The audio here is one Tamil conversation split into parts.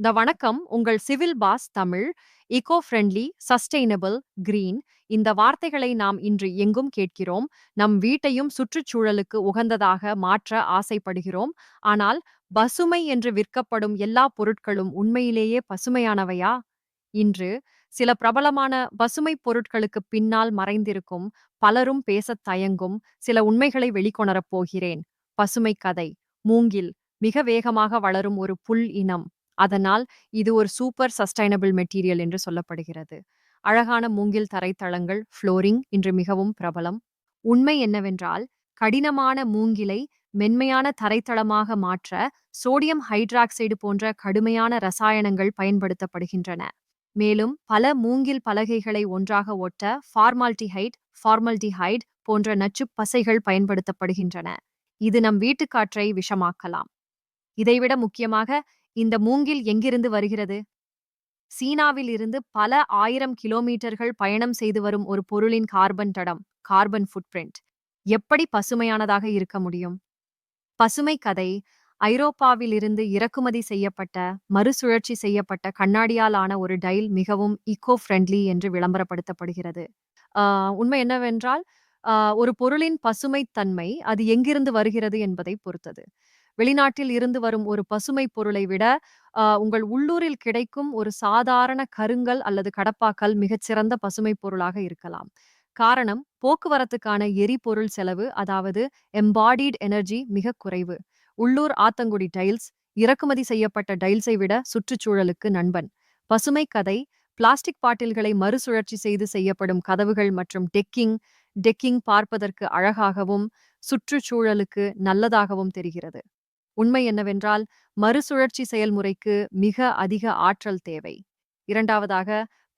இந்த வணக்கம் உங்கள் civil pass Tamil eco friendly sustainable green இந்த வார்த்தைகளை நாம் இன்று எங்கும் கேட்கிறோம். நம் வீட்டையும் சுற்றுச்சூழலுக்கு உகந்ததாக மாற்ற ஆசைப்படுகிறோம். ஆனால் பசுமை என்று விற்கப்படும் எல்லா பொருட்களும் உண்மையிலேயே பசுமையானவையா? இன்று சில பிரபலமான பசுமை பொருட்களுக்கு பின்னால் மறைந்திருக்கும் பலரும் பேசத் தயங்கும் சில உண்மைகளை வெளிக்கொணரப் போகிறேன். பசுமை கதை. மூங்கில் மிக வேகமாக வளரும் ஒரு புல் இனம். அதனால் இது ஒரு சூப்பர் சஸ்டைனபிள் மெட்டீரியல் என்று சொல்லப்படுகிறது. அழகான மூங்கில் தரைத்தளங்கள் ஃப்ளோரிங் இன்று மிகவும் பிரபலம். உண்மை என்னவென்றால் கடினமான மூங்கிலை மென்மையான தரைத்தளமாக மாற்ற சோடியம் ஹைட்ராக்சைடு போன்ற கடுமையான ரசாயனங்கள் பயன்படுத்தப்படுகின்றன. மேலும் பல மூங்கில் பலகைகளை ஒன்றாக ஒட்ட ஃபார்மால்டிஹைட் ஃபார்மல்டிஹைட் போன்ற நச்சுப் பசைகள் பயன்படுத்தப்படுகின்றன. இது நம் வீட்டுக்காற்றை விஷமாக்கலாம். இதைவிட முக்கியமாக இந்த மூங்கில் எங்கிருந்து வருகிறது? சீனாவில் இருந்து பல ஆயிரம் கிலோமீட்டர்கள் பயணம் செய்து வரும் ஒரு பொருளின் கார்பன் தடம் கார்பன் ஃபுட்பிரிண்ட் எப்படி பசுமையானதாக இருக்க முடியும்? பசுமை கதை ஐரோப்பாவிலிருந்து இறக்குமதி செய்யப்பட்ட மறுசுழற்சி செய்யப்பட்ட கண்ணாடியால் ஆன ஒரு டைல் மிகவும் இக்கோ ஃப்ரெண்ட்லி என்று விளம்பரப்படுத்தப்படுகிறது. ஆஹ் உண்மை என்னவென்றால் ஆஹ் ஒரு பொருளின் பசுமைத்தன்மை அது எங்கிருந்து வருகிறது என்பதை பொறுத்தது. வெளிநாட்டில் இருந்து வரும் ஒரு பசுமை பொருளை விட உங்கள் உள்ளூரில் கிடைக்கும் ஒரு சாதாரண கருங்கல் அல்லது கடப்பாக்கல் மிகச்சிறந்த பசுமை பொருளாக இருக்கலாம். காரணம் போக்குவரத்துக்கான எரிபொருள் செலவு அதாவது எம்பாடிட் எனர்ஜி மிக குறைவு. உள்ளூர் ஆத்தங்குடி டைல்ஸ் இறக்குமதி செய்யப்பட்ட டைல்ஸை விட சுற்றுச்சூழலுக்கு நண்பன். பசுமை கதை பிளாஸ்டிக் பாட்டில்களை மறுசுழற்சி செய்து செய்யப்படும் கதவுகள் மற்றும் டெக்கிங் டெக்கிங் பார்ப்பதற்கு அழகாகவும் சுற்றுச்சூழலுக்கு நல்லதாகவும் தெரிகிறது. உண்மை என்னவென்றால் மறுசுழற்சி செயல்முறைக்கு மிக அதிக ஆற்றல் தேவை. இரண்டாவதாக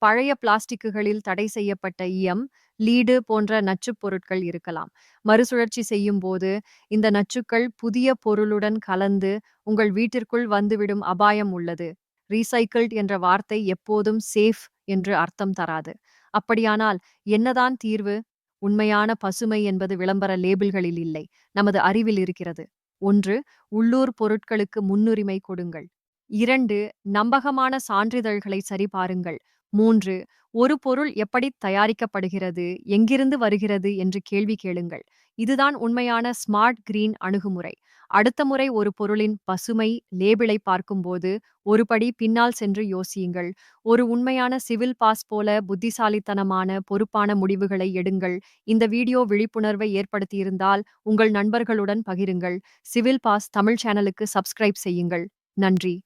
பழைய பிளாஸ்டிக்குகளில் தடை செய்யப்பட்ட ஈயம் லீடு போன்ற நச்சுப் பொருட்கள் இருக்கலாம். மறுசுழற்சி செய்யும் போது இந்த நச்சுக்கள் புதிய பொருளுடன் கலந்து உங்கள் வீட்டிற்குள் வந்துவிடும் அபாயம் உள்ளது. ரீசைக்கிள்ட் என்ற வார்த்தை எப்போதும் சேஃப் என்று அர்த்தம் தராது. அப்படியானால் என்னதான் தீர்வு? உண்மையான பசுமை என்பது விளம்பர லேபிள்களில் இல்லை. நமது அறிவில் இருக்கிறது. ஒன்று உள்ளூர் பொருட்களுக்கு முன்னுரிமை கொடுங்கள். இரண்டு நம்பகமான சான்றிதழ்களை சரிபாருங்கள். மூன்று ஒரு பொருள் எப்படி தயாரிக்கப்படுகிறது எங்கிருந்து வருகிறது என்று கேள்வி கேளுங்கள். இதுதான் உண்மையான ஸ்மார்ட் கிரீன் அணுகுமுறை. அடுத்த முறை ஒரு பொருளின் பசுமை லேபிளை பார்க்கும்போது ஒரு படி பின்னால் சென்று யோசியுங்கள். ஒரு உண்மையான சிவில் பாஸ் போல புத்திசாலித்தனமான பொறுப்பான முடிவுகளை எடுங்கள். இந்த வீடியோ விழிப்புணர்வை ஏற்படுத்தியிருந்தால் உங்கள் நண்பர்களுடன் பகிருங்கள். சிவில் பாஸ் தமிழ் சேனலுக்கு சப்ஸ்கிரைப் செய்யுங்கள். நன்றி.